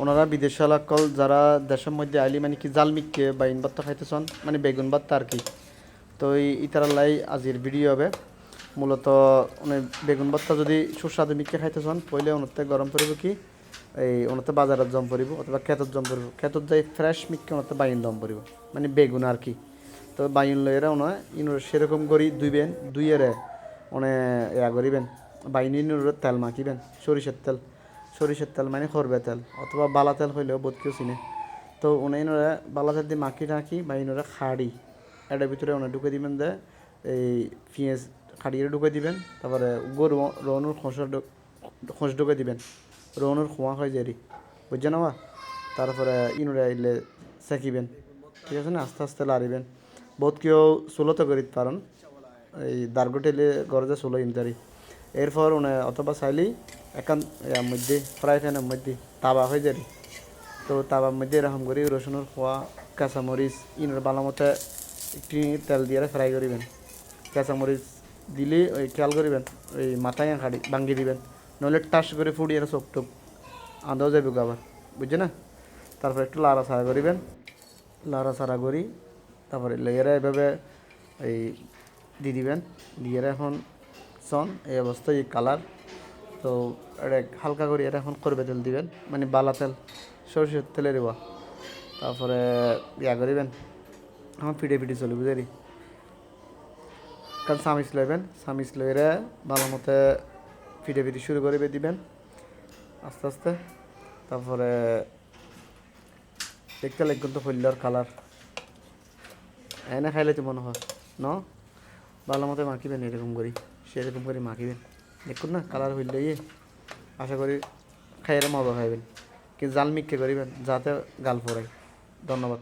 ওনারা বিদেশ কল যারা দেশের মধ্যে আইলি মানে কি জাল মিককে বা ইনবাত্তা খাইতেছন মানে বেগুন বাত্তা আর কি। তো এই ইতারাল্লাই আজির ভিডিও হবে। মূলত মানে বেগুন বাত্তা যদি সুস্বাদু মিককে খাইতেছন, পইলে ওনাতে গরম পড়ব কি? এই ওনাতে বাজারত জম পড়ব অথবা ক্ষেতত জম পড়ব ক্ষেতত যাই ফ্রেশ মিককে ওনাতে বাইন দম পড়ব মানে বেগুন আর কি। তো বাইন লইরা ওনা ইনুর সেরকম করি দুইবেন দুইয়েরে মানে ইয়া করিবেন, বাইন ইনুর তেল মাখিবেন, সরিষার তেল। সরিষার তেল মানে খরবে তেল, অথবা বালা তেল হইলেও বোধ কেউ চিনে। তো উনি ইনোরা বালা তেল দিয়ে মাখি রাখি বা ইনোরা খাড়ি, এটার ভিতরে ওনা ঢুকে দিবেন যে এই পেঁয়াজ খাড়িয়ে ঢুকে দিবেন, তারপরে গরু রনুর খোঁসা খোঁস ঢুকে দিবেন, রনুর খোঁয়া হয় যেরি, বুঝছেন না তারপরে ইনুরা আইলে সেকিবেন, ঠিক আছে না? আস্তে আস্তে লারিবেন বহুত কেউ চুলোতে করিতে পারেন, এই দার্গটেলে গরজে চুলো ইনতারি এরপর উনি অথবা চাইলেই একান মধ্যে ফ্রাই প্যানের মধ্যে, তাবা হয়ে যাবে। তো তাবার মধ্যে এরকম করে রসুনের খোয়া কাঁচামরিচ ইনের বালামতে একটি তেল দিয়ে ফ্রাই করিবেন কাঁচামরিচ দিলে, ওই খেয়াল করিবেন ওই মাথায় খাড়ি ভাঙ্গি দিবেন। নইলে টাস করে ফুটিয়ে চোখ টোপ আন্দাও যাবে আবার বুঝছে না? তারপর একটু লাড়া সারা করিবেন লাড়া সারা করি তারপরে লেয়ারে এভাবে এই দিয়ে দিবেন। দিয়ে এখন সন, এই অবস্থায় এই কালার। তো এটা হালকা করে এটা এখন করবে তেল দিবেন মানে বালা তেল, সরষের তেলের দেওয়া তারপরে ইয়া করিবেন আমার ফিটে ফিটে চলি বুঝারি কারণ সামিস লইবেন সামিস লইরে ভালো মতে ফিটে ফিটে শুরু করে দিবেন আস্তে আস্তে। তারপরে দেখতে লাগবে তো হইলার কালার। এনে খাইলে তো মনে হয়, ন? ভালো মতো মাখিবেন, এরকম করি সেরকম করে মাখিবেন দেখুন না কালার হইলে ইয়ে আশা করি খাইয়ের মজা খাইবেন কি জাল মিক্ষে করিবেন, যাতে গাল ফোরাই ধন্যবাদ।